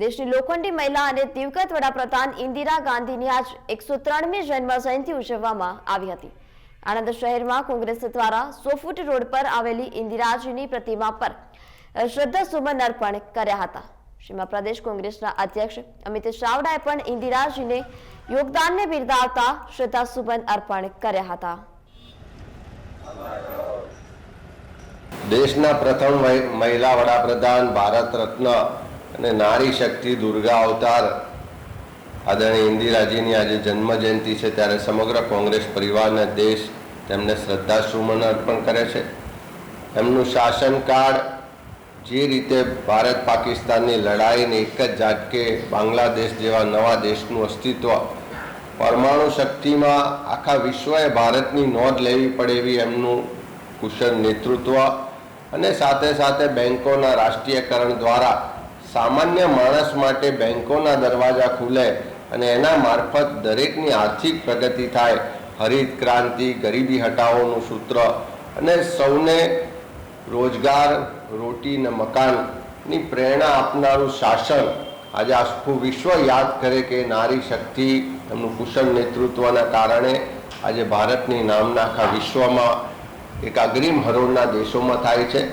દેશની લોખંડી મહિલા અને દિવગત વડાપ્રધાન ઇન્દિરા ગાંધીની આજ એકસો ત્રણમી જન્મ જયંતિ ઉજવવામાં આવી હતી. આણંદ શહેરમાં કોંગ્રેસ દ્વારા સો ફૂટ રોડ પર આવેલી ઇન્દિરાજીની પ્રતિમા પર શ્રદ્ધા સુમન અર્પણ કર્યા હતા. જેમાં પ્રદેશ કોંગ્રેસના અધ્યક્ષ અમિત ચાવડાએ પણ ઇન્દિરાજીને યોગદાનને બિરદાવતા શ્રદ્ધા સુમન અર્પણ કર્યા હતા. દેશના પ્રથમ મહિલા વડાપ્રધાન ભારત રત્ન અને નારી શક્તિ દુર્ગા અવતાર આદરણીય ઇન્દિરાજીની આજે જન્મ જયંતિ છે ત્યારે સમગ્ર કોંગ્રેસ પરિવારના દેશ તેમને શ્રદ્ધાસુમન અર્પણ કરે છે. એમનું શાસનકાળ જે રીતે ભારત પાકિસ્તાનની લડાઈને એક જ ઝાટકે બાંગ્લાદેશ જેવા નવા દેશનું અસ્તિત્વ પરમાણુ શક્તિમાં આખા વિશ્વએ ભારતની નોંધ લેવી પડે એવી એમનું કુશળ નેતૃત્વ અને સાથે સાથે બેન્કોના રાષ્ટ્રીયકરણ દ્વારા સામાન્ય માણસ માટે બેન્કોના દરવાજા ખુલે અને એના મારફત દરેકની આર્થિક પ્રગતિ થાય. હરિત ક્રાંતિ, ગરીબી હટાવોનું સૂત્ર અને સૌને રોજગાર, રોટી ને મકાનની પ્રેરણા આપનારું શાસન. આજે આખું વિશ્વ યાદ કરે કે નારી શક્તિ એમનું કુશળ નેતૃત્વના કારણે આજે ભારતની નામના આખા વિશ્વમાં એક અગ્રીમ હરોળના દેશોમાં થાય છે.